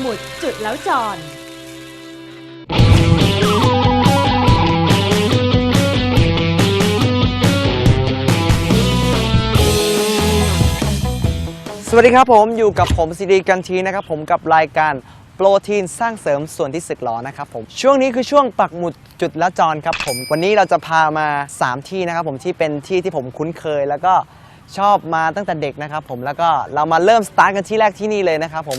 หมุดจุดแล้วจอนสวัสดีครับผมอยู่กับผมซีดีกันทีนะครับผมกับรายการโปรตีนสร้างเสริมส่วนที่สึกหรอนะครับผมช่วงนี้คือช่วงปักหมุดจุดและจรครับผมวันนี้เราจะพามา 3 ที่นะครับผมที่เป็นที่ที่ผมคุ้นเคย แล้วก็ชอบมาตั้งแต่เด็กนะครับผมแล้วก็เรามาเริ่มสตาร์ทกันที่แรกที่นี่เลยนะครับผม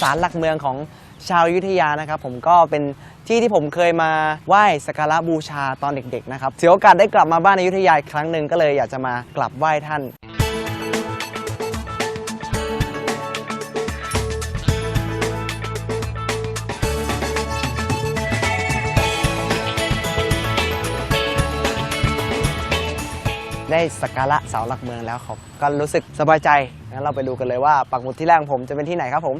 ศาลหลักเมืองของชาวอยุธยานะครับ ผมก็เป็นที่ที่ผมเคยมาไหว้สักการะบูชาตอนเด็กๆนะครับถือโอกาสได้กลับมาบ้านอยุธยาอีกครั้งหนึ่งก็เลยอยากจะมากลับไหว้ท่านได้สักการะเสาหลักเมืองแล้วครับก็รู้สึกสบายใจงั้นเราไปดูกันเลยว่าปักหมุดที่แรกของผมจะเป็นที่ไหนครับผม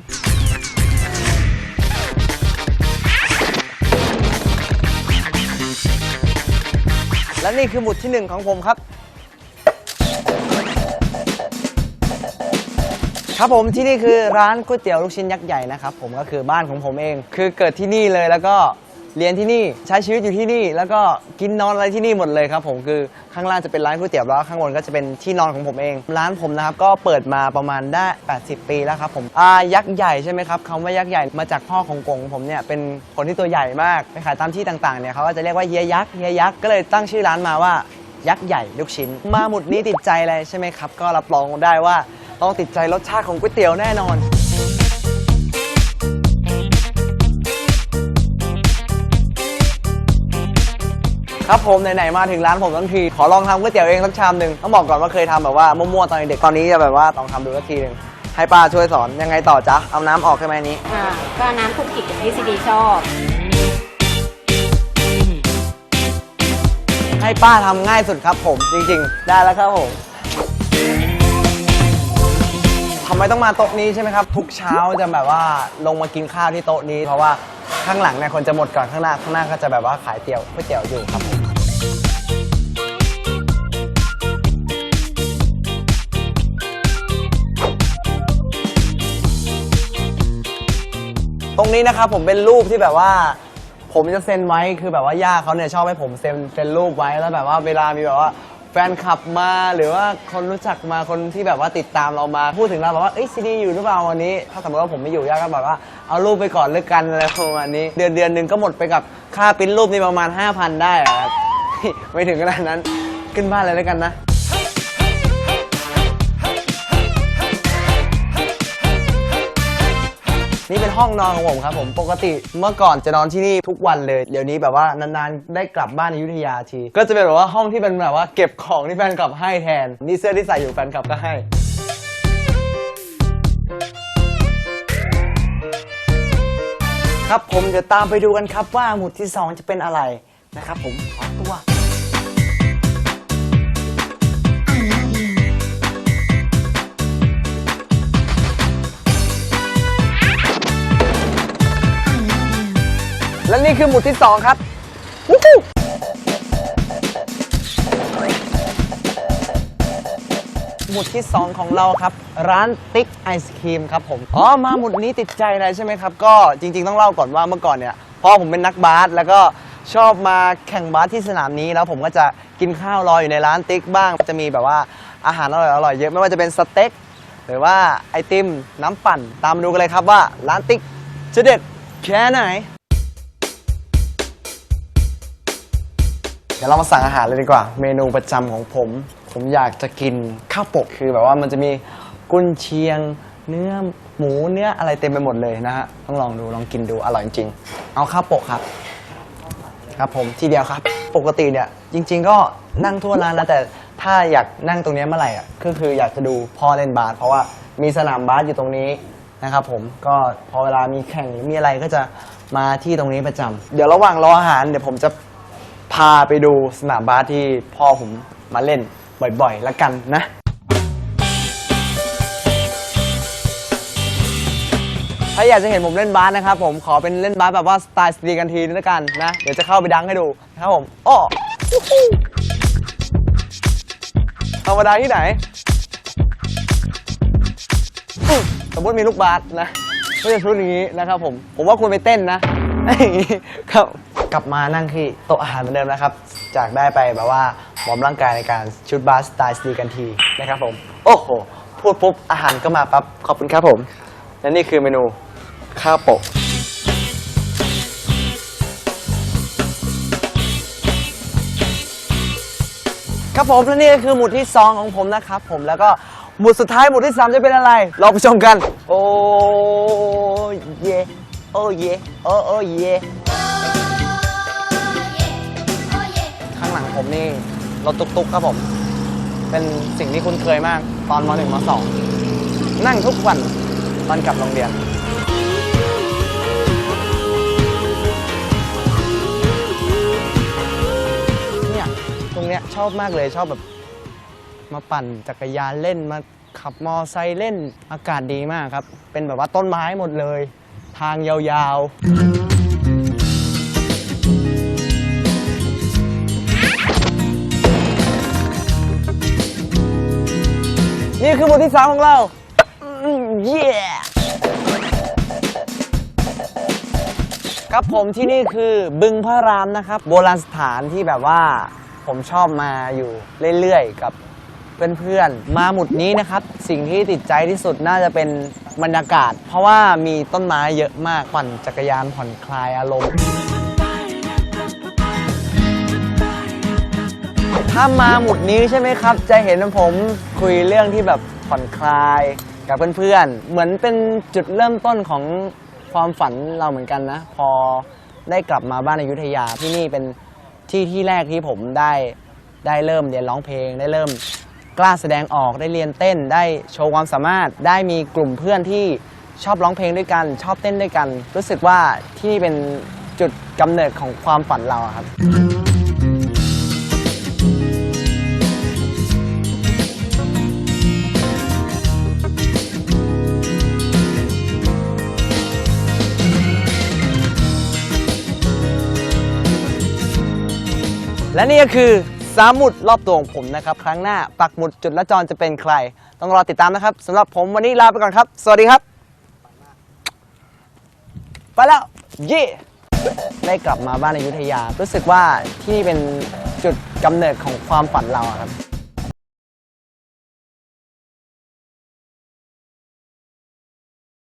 และนี่คือหมุดที่หนึ่งของผมครับ ครับผมที่นี่คือร้านก๋วยเตี๋ยวลูกชิ้นยักษ์ใหญ่นะครับผมก็คือบ้านของผมเอง คือเกิดที่นี่เลยแล้วก็ เรียนที่นี่ใช้ชีวิตอยู่ที่นี่ แล้วก็กินนอนอะไรที่นี่หมดเลยครับผมคือข้างล่างจะเป็นร้านก๋วยเตี๋ยวแล้วข้างบนก็จะเป็นที่นอนของผมเอง ร้านผมนะครับก็เปิดมาประมาณได้ 80 ปีแล้วครับผมอ่ายักษ์ใหญ่ใช่ไหมครับคำว่ายักษ์ใหญ่มาจากพ่อของกงผมเนี่ยเป็นคนที่ตัวใหญ่มากไปขายตามที่ต่างๆเนี่ยเขาก็จะเรียกว่าเฮียยักษ์เฮียยักษ์ก็เลยตั้งชื่อร้านมาว่ายักษ์ใหญ่ลูกชิ้น มาหมุดนี้ติดใจเลยใช่ไหมครับ ก็รับรองได้ว่าต้องติดใจรสชาติของก๋วยเตี๋ยวแน่นอน ครับผมไหนๆมาถึงร้านผมทั้งที ขอลองทำก๋วยเตี๋ยวเองสักชามหนึ่งต้องบอกก่อนว่าเคยทำแบบว่ามั่วๆตอนเด็กตอนนี้จะแบบว่าลองทำดูสักทีหนึ่งให้ป้าช่วยสอนยังไงต่อจ๊ะเอาน้ำออกใช่ไหมอันนี้ อ่าก็น้ำคลุกคลิกอย่างที่ซีดีชอบ ให้ป้าทำง่ายสุดครับผมจริงๆ ได้แล้วครับผมทำไมต้องมาโต๊ะนี้ใช่ไหมครับ ทุกเช้าจะแบบว่าลงมากินข้าวที่โต๊ะนี้ เพราะว่า ข้างหลังเนี่ยคนจะหมดก่อนข้างหน้าข้างหน้าก็จะแบบว่าขายเตี๋ยวก๋วยเตี๋ยวอยู่ครับผมตรงนี้นะครับผมเป็นรูปที่แบบว่า ผมจะเซ็นไว้คือแบบว่าย่าเขาเนี่ยชอบให้ผมเซ็นเซ็นรูปไว้แล้วแบบว่าเวลามีแบบว่า ฟนคลับมาหรือว่าคนรู้จักมาคนที่แบบว่าติดตามเรามาพูดถึงเราแบบว่าเอ้ยซีดีอยู่หรือเปล่าวันนี้ ถ้าสมมติว่าผมไม่อยู่ย่าก็แบบว่าเอารูปไปก่อนเลิกกันอะไรประมาณนี้ เดือนเดือนหนึ่งก็หมดไปกับค่าปริ้นรูปนี่ประมาณ 5,000 ได้อะครับ ไม่ถึงขนาดนั้นขึ้นบ้านเลยแล้วกันนะ ห้องนอนของผมครับผมปกติเมื่อก่อนจะนอนที่นี่ทุกวันเลยเดี๋ยวนี้แบบว่านานๆได้กลับบ้านอยุธยาที ก็จะเป็นแบบว่าห้องที่เป็นแบบว่าเก็บของที่แฟนคลับให้แทนนี่เสื้อที่ใส่อยู่แฟนคลับก็ให้ครับผมเดี๋ยวตามไปดูกันครับว่าหมุดที่ 2 จะเป็นอะไรนะครับผมขอตัว และนี่คือหมุดที่ 2 ครับหมุดที่ 2 ของเราครับ ร้านติ๊กไอศครีมครับผม อ๋อ มาหมุดนี้ติดใจอะไรใช่ไหมครับ ก็จริง ๆ ต้องเล่าก่อนว่าเมื่อก่อนเนี่ยพ่อผมเป็นนักบาสแล้วก็ชอบมาแข่งบาสที่สนามนี้ แล้วผมก็จะกินข้าวรออยู่ในร้านติ๊กบ้าง จะมีแบบว่าอาหารอร่อยๆเยอะไม่ว่าจะเป็นสเต็กหรือว่าไอติมน้ำปั่นตามมาดูกันเลยครับว่าร้านติ๊กจะเด็ดแค่ไหน เดี๋ยวเรามาสั่งอาหารเลยดีกว่า เมนูประจำของผม ผมอยากจะกินข้าวปกคือแบบว่ามันจะมีกุนเชียง เนื้อหมูเนื้ออะไรเต็มไปหมดเลยนะฮะต้องลองดูลองกินดูอร่อยจริงๆเอาข้าวปกครับ ครับผมทีเดียวครับ ปกติเนี่ยจริง ๆ ก็นั่งทั่วร้านแล้วแต่ถ้าอยากนั่งตรงเนี้ยเมื่อไหร่อะก็คืออยากจะดูพ่อเล่นบาสเพราะว่ามีสนามบาสอยู่ตรงนี้นะครับผมก็พอเวลามีแข่งหรือมีอะไรก็จะมาที่ตรงนี้ประจำเดี๋ยวระหว่างรออาหารเดี๋ยวผมจะ พาไปดูสนามบาสที่พ่อผมมาเล่นบ่อยๆ แล้วกันนะ ถ้าอยากจะเห็นผมเล่นบาสนะครับผมขอเป็นเล่นบาสแบบว่าสไตล์สตรีกันทีนึงแล้วกันนะ เดี๋ยวจะเข้าไปดังให้ดูนะครับผมอ้อวู้ฮู้ธรรมดาที่ไหน สมมติมีลูกบาสนะก็จะชุดอย่างนี้นะครับผม ผมว่าควรไปเต้นนะ อย่างนี้ครับกลับมานั่งที่โต๊ะอาหารเหมือนเดิมนะครับ จากได้ไปแบบว่าวอร์มร่างกายในการชุดบาสสไตล์สตีกันทีนะครับผม โอ้โห พูดปุ๊บ อาหารก็มาปั๊บ ขอบคุณครับผม และนี่คือเมนูข้าวโปะครับผมและนี่ก็คือหมุดที่ 2 ของผมนะครับผมแล้วก็หมุดสุดท้ายหมุดที่ 3 จะเป็นอะไร เราไปชมกัน โอ้เย โอ้เยโอ้โอ้เยข้างหลังผมนี่รถตุกๆครับผม เป็นสิ่งที่คุ้นเคยมาก ตอนม .1 ม .2 นั่งทุกวันตอนกลับโรงเรียนเนี่ยตรงเนี้ยชอบมากเลยชอบแบบ มาปั่นจักรยานเล่นมาขับมอไซค์เล่นอากาศดีมากครับ เป็นแบบว่าต้นไม้หมดเลย ทางยาวๆ นี่คือหมวดที่3ของเราอืมเย้ครับผมที่นี่คือบึงพระรามนะครับ โบราณสถานที่แบบว่าผมชอบมาอยู่เรื่อยๆ กับเพื่อนๆ มาหมุดนี้นะครับ สิ่งที่ติดใจที่สุดน่าจะเป็น บรรยากาศ เพราะว่ามีต้นไม้เยอะมากปั่นจักรยานผ่อนคลายอารมณ์ ถ้ามาหมุดนี้ใช่ไหมครับ จะเห็นผมคุยเรื่องที่แบบผ่อนคลายกับเพื่อนๆ เหมือนเป็นจุดเริ่มต้นของความฝันเราเหมือนกันนะ พอได้กลับมาบ้านอยุธยาที่นี่เป็นที่ที่แรกที่ผมได้ได้เริ่มเรียนร้องเพลงได้เริ่ม กล้าแสดงออกได้เรียนเต้นได้โชว์ความสามารถ ได้มีกลุ่มเพื่อนที่ชอบร้องเพลงด้วยกัน ชอบเต้นด้วยกัน รู้สึกว่าที่นี่เป็นจุดกำเนิดของความฝันเราอะครับและนี่ก็คือ สามหมุดรอบตัวของผมนะครับ ครั้งหน้าปักหมุดจุดละจรจะเป็นใคร ต้องรอติดตามนะครับสำหรับผมวันนี้ลาไปก่อนครับ สวัสดีครับ ไปแล้วเย่ได้กลับมาบ้านอยุธยา รู้สึกว่าที่นี่เป็นจุดกำเนิดของความฝันเราอะครับ